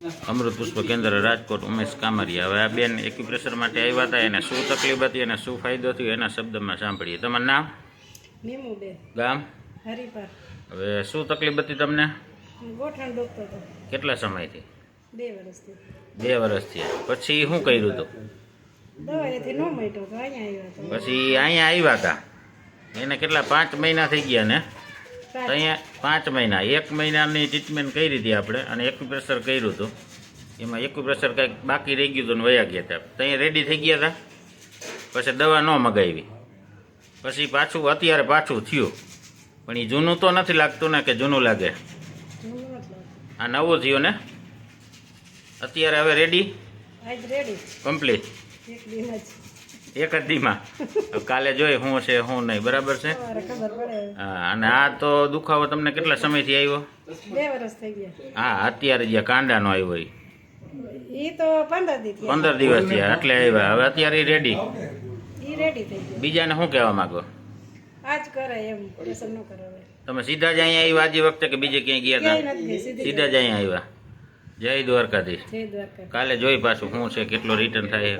અમૃત પુષ્પ કેન્દ્ર રાજકોટ ઉમેશ કામરિયા હવે આ બેન એક્યુપ્રેશર માટે આવ્યા હતા એને શું તકલીફ હતી અને શું ફાયદો થયો એના શબ્દમાં સાંભળીએ. તમારું નામ? નીમુબેન. ગામ? હરિપર હવે શું તકલીફ હતી તમને? ગોઠણ દુખતો કેટલા સમયથી? બે વર્ષથી. બે વર્ષથી. પછી શું કર્યું હતો. પછી અહીંયા આવ્યા હતા. એને કેટલા પાંચ મહિના થઈ ગયા ને? તો અહીંયા પાંચ મહિના. એક મહિનાની ટ્રીટમેન્ટ કરી હતી આપણે અને એક્યુપ્રેશર કર્યું હતું. એમાં એક્યુપ્રેશર કંઈક બાકી રહી ગયું હતું ને વયા ગયા હતા. તો અહીંયા રેડી થઈ ગયા હતા. પછી દવા ન મગાવી. પછી પાછું અત્યારે પાછું થયું. પણ એ જૂનું તો નથી લાગતું ને કે જૂનું લાગે. આ નવું થયું ને? અત્યારે હવે રેડી રેડી કમ્પ્લીટ એક જ દીમાં. કાલે જોઈ શું છે શું નહીં. બરાબર છે? હા અને આ તો દુખાવો તમને કેટલા સમયથી આવ્યો? બે વર્ષ થઈ ગયા. હા અત્યારે જે કાંડાનો આવ્યો એ તો પંદર દિવસ થયા એટલે આવ્યા. હવે અત્યારે રેડી બીજાને શું કહેવા માંગો? આજ કરે એમ પ્રેશર ન કરે તમે સીધા જ અહીંયા આવ્યા આજે વખતે કે બીજે ક્યાંય ગયા હતા સીધી જ અહીંયા આવ્યા. જય દ્વારકાધીશ. કાલે જોઈ પાછું શું છે કેટલો રિટર્ન થાય.